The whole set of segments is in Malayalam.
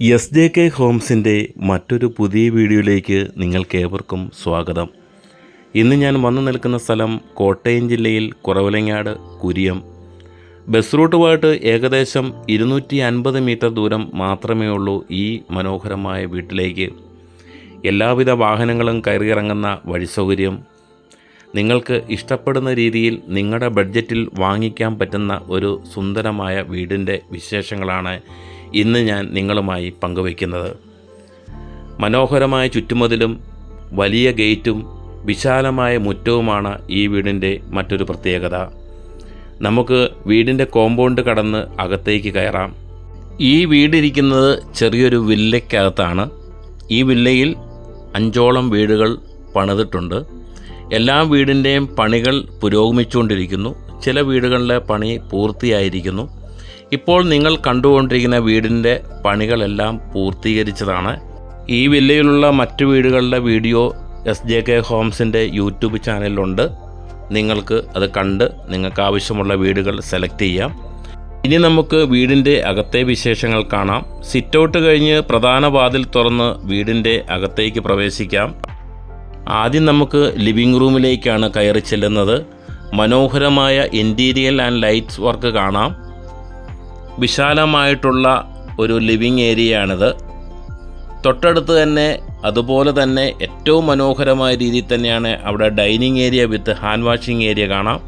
എസ് ജെ കെ ഹോംസിന്റെ മറ്റൊരു പുതിയ വീഡിയോയിലേക്ക് നിങ്ങൾക്കേവർക്കും സ്വാഗതം. ഇന്ന് ഞാൻ വന്നു നിൽക്കുന്ന സ്ഥലം കോട്ടയം ജില്ലയിൽ കുറവലങ്ങാട് കുരിയം. ബസ് റൂട്ടുമായിട്ട് ഏകദേശം ഇരുന്നൂറ്റി അൻപത് മീറ്റർ ദൂരം മാത്രമേ ഉള്ളൂ ഈ മനോഹരമായ വീട്ടിലേക്ക്. എല്ലാവിധ വാഹനങ്ങളും കയറിയിറങ്ങുന്ന വഴി സൗകര്യം നിങ്ങൾക്ക് ഇഷ്ടപ്പെടുന്ന രീതിയിൽ നിങ്ങളുടെ ബഡ്ജറ്റിൽ വാങ്ങിക്കാൻ പറ്റുന്ന ഒരു സുന്ദരമായ വീടിന്റെ വിശേഷങ്ങളാണ് ഇന്ന് ഞാൻ നിങ്ങളുമായി പങ്കുവയ്ക്കുന്നത്. മനോഹരമായ ചുറ്റുമതിലും വലിയ ഗേറ്റും വിശാലമായ മുറ്റവുമാണ് ഈ വീടിന്റെ മറ്റൊരു പ്രത്യേകത. നമുക്ക് വീടിന്റെ കോമ്പൗണ്ട് കടന്ന് അകത്തേക്ക് കയറാം. ഈ വീടിരിക്കുന്നത് ചെറിയൊരു വില്ലയ്ക്കകത്താണ്. ഈ വില്ലയിൽ അഞ്ചോളം വീടുകൾ പണിതിട്ടുണ്ട്. എല്ലാ വീടിന്റെയും പണികൾ പുരോഗമിച്ചുകൊണ്ടിരിക്കുന്നു. ചില വീടുകളിലെ പണി പൂർത്തിയായിരിക്കുന്നു. ഇപ്പോൾ നിങ്ങൾ കണ്ടുകൊണ്ടിരിക്കുന്ന വീടിന്റെ പണികളെല്ലാം പൂർത്തീകരിച്ചതാണ്. ഈ വില്ലയിലുള്ള മറ്റു വീടുകളുടെ വീഡിയോ എസ് ജെ കെ ഹോംസിന്റെ യൂട്യൂബ് ചാനലിലുണ്ട്. നിങ്ങൾക്ക് അത് കണ്ട് നിങ്ങൾക്ക് ആവശ്യമുള്ള വീടുകൾ സെലക്ട് ചെയ്യാം. ഇനി നമുക്ക് വീടിന്റെ അകത്തെ വിശേഷങ്ങൾ കാണാം. സിറ്റൗട്ട് കഴിഞ്ഞ് പ്രധാന വാതിൽ തുറന്ന് വീടിന്റെ അകത്തേക്ക് പ്രവേശിക്കാം. ആദ്യം നമുക്ക് ലിവിംഗ് റൂമിലേക്കാണ് കയറി ചെല്ലുന്നത്. മനോഹരമായ ഇന്റീരിയൽ ആൻഡ് ലൈറ്റ്സ് വർക്ക് കാണാം. വിശാലമായിട്ടുള്ള ഒരു ലിവിംഗ് ഏരിയയാണിത്. തൊട്ടടുത്ത് തന്നെ അതുപോലെ തന്നെ ഏറ്റവും മനോഹരമായ രീതിയിൽ തന്നെയാണ് അവിടെ dining area with hand washing area കാണാം.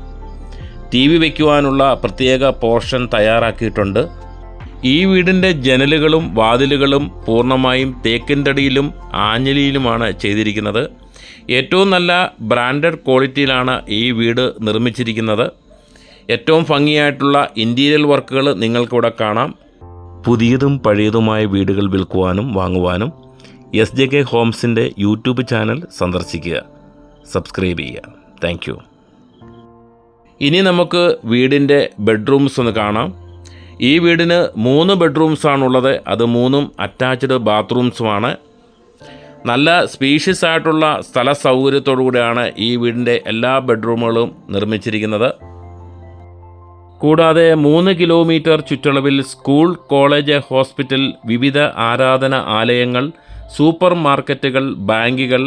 ടി വി വയ്ക്കുവാനുള്ള പ്രത്യേക പോർഷൻ തയ്യാറാക്കിയിട്ടുണ്ട്. ഈ വീടിന്റെ ജനലുകളും വാതിലുകളും പൂർണമായും തേക്കിൻ തടിയിലും ആഞ്ഞലിയിലുമാണ് ചെയ്തിരിക്കുന്നത്. ഏറ്റവും നല്ല ബ്രാൻഡഡ് ക്വാളിറ്റിയിലാണ് ഈ വീട് നിർമ്മിച്ചിരിക്കുന്നത്. ഏറ്റവും ഭംഗിയായിട്ടുള്ള ഇന്റീരിയൽ വർക്കുകൾ നിങ്ങൾക്കിവിടെ കാണാം. പുതിയതും പഴയതുമായ വീടുകൾ വിൽക്കുവാനും വാങ്ങുവാനും എസ് ജെ കെ ഹോംസിന്റെ യൂട്യൂബ് ചാനൽ സന്ദർശിക്കുക. സബ്സ്ക്രൈബ് ചെയ്യുക. താങ്ക് ഇനി നമുക്ക് വീടിന്റെ ബെഡ്റൂംസ് ഒന്ന് കാണാം. ഈ വീടിന് മൂന്ന് ബെഡ്റൂംസ് ഉള്ളത് അത് മൂന്നും അറ്റാച്ച്ഡ് ബാത്റൂംസുമാണ്. നല്ല സ്പീഷ്യസ് ആയിട്ടുള്ള സ്ഥല സൗകര്യത്തോടു കൂടിയാണ് ഈ വീടിന്റെ എല്ലാ ബെഡ്റൂമുകളും നിർമ്മിച്ചിരിക്കുന്നത്. കൂടാതെ മൂന്ന് കിലോമീറ്റർ ചുറ്റളവിൽ സ്കൂൾ കോളേജ് ഹോസ്പിറ്റൽ വിവിധ ആരാധന ആലയങ്ങൾ സൂപ്പർ മാർക്കറ്റുകൾ ബാങ്കുകൾ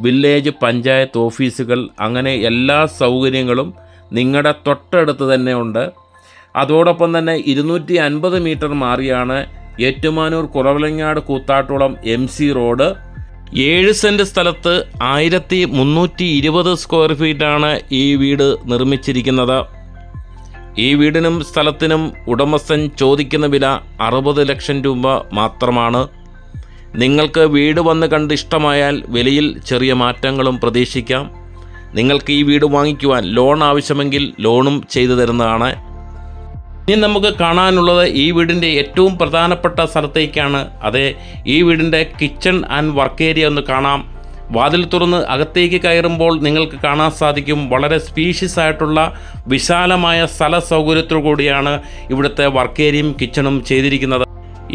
വില്ലേജ് പഞ്ചായത്ത് ഓഫീസുകൾ അങ്ങനെ എല്ലാ സൗകര്യങ്ങളും നിങ്ങളുടെ തൊട്ടടുത്ത് തന്നെ ഉണ്ട്. അതോടൊപ്പം തന്നെ ഇരുന്നൂറ്റി അൻപത് മീറ്റർ മാറിയാണ് Ettumanoor Kuravilangad Koothattukulam M C road. ഏഴ് സെന്റ് സ്ഥലത്ത് ആയിരത്തി മുന്നൂറ്റി ഇരുപത് സ്ക്വയർ ഫീറ്റാണ് ഈ വീട് നിർമ്മിച്ചിരിക്കുന്നത്. ഈ വീടിനും സ്ഥലത്തിനും ഉടമസ്ഥൻ ചോദിക്കുന്ന വില അറുപത് ലക്ഷം രൂപ മാത്രമാണ്. നിങ്ങൾക്ക് വീട് വന്ന് കണ്ട് ഇഷ്ടമായാൽ വിലയിൽ ചെറിയ മാറ്റങ്ങളും പ്രതീക്ഷിക്കാം. നിങ്ങൾക്ക് ഈ വീട് വാങ്ങിക്കുവാൻ ലോൺ ആവശ്യമെങ്കിൽ ലോണും ചെയ്തു തരുന്നതാണ്. ഇനി നമുക്ക് കാണാനുള്ളത് ഈ വീടിന്റെ ഏറ്റവും പ്രധാനപ്പെട്ട സ്ഥലത്തേക്കാണ്. അതെ ഈ വീടിന്റെ കിച്ചൺ ആൻഡ് വർക്ക് ഏരിയ ഒന്ന് കാണാം. വാതിൽ തുറന്ന് അകത്തേക്ക് കയറുമ്പോൾ നിങ്ങൾക്ക് കാണാൻ സാധിക്കും വളരെ സ്പീഷ്യസ് ആയിട്ടുള്ള വിശാലമായ സ്ഥല സൗകര്യത്തോടു കൂടിയാണ് ഇവിടുത്തെ വർക്ക് ഏരിയയും കിച്ചണും ചെയ്തിരിക്കുന്നത്.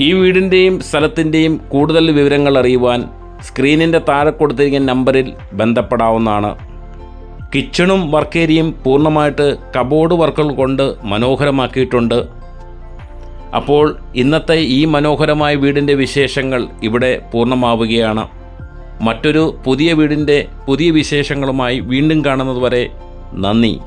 ഈ വീടിന്റെയും സ്ഥലത്തിന്റെയും കൂടുതൽ വിവരങ്ങൾ അറിയുവാൻ സ്ക്രീനിന്റെ താഴെ കൊടുത്തിരിക്കുന്ന നമ്പറിൽ ബന്ധപ്പെടാവുന്നതാണ്. കിച്ചണും വർക്ക് ഏരിയയും പൂർണമായിട്ട് കബോർഡ് വർക്കുകൾ കൊണ്ട് മനോഹരമാക്കിയിട്ടുണ്ട്. അപ്പോൾ ഇന്നത്തെ ഈ മനോഹരമായ വീടിന്റെ വിശേഷങ്ങൾ ഇവിടെ പൂർണമാവുകയാണ്. മറ്റൊരു പുതിയ വീടിന്റെ പുതിയ വിശേഷങ്ങളുമായി വീണ്ടും കാണുന്നതുവരെ നന്ദി.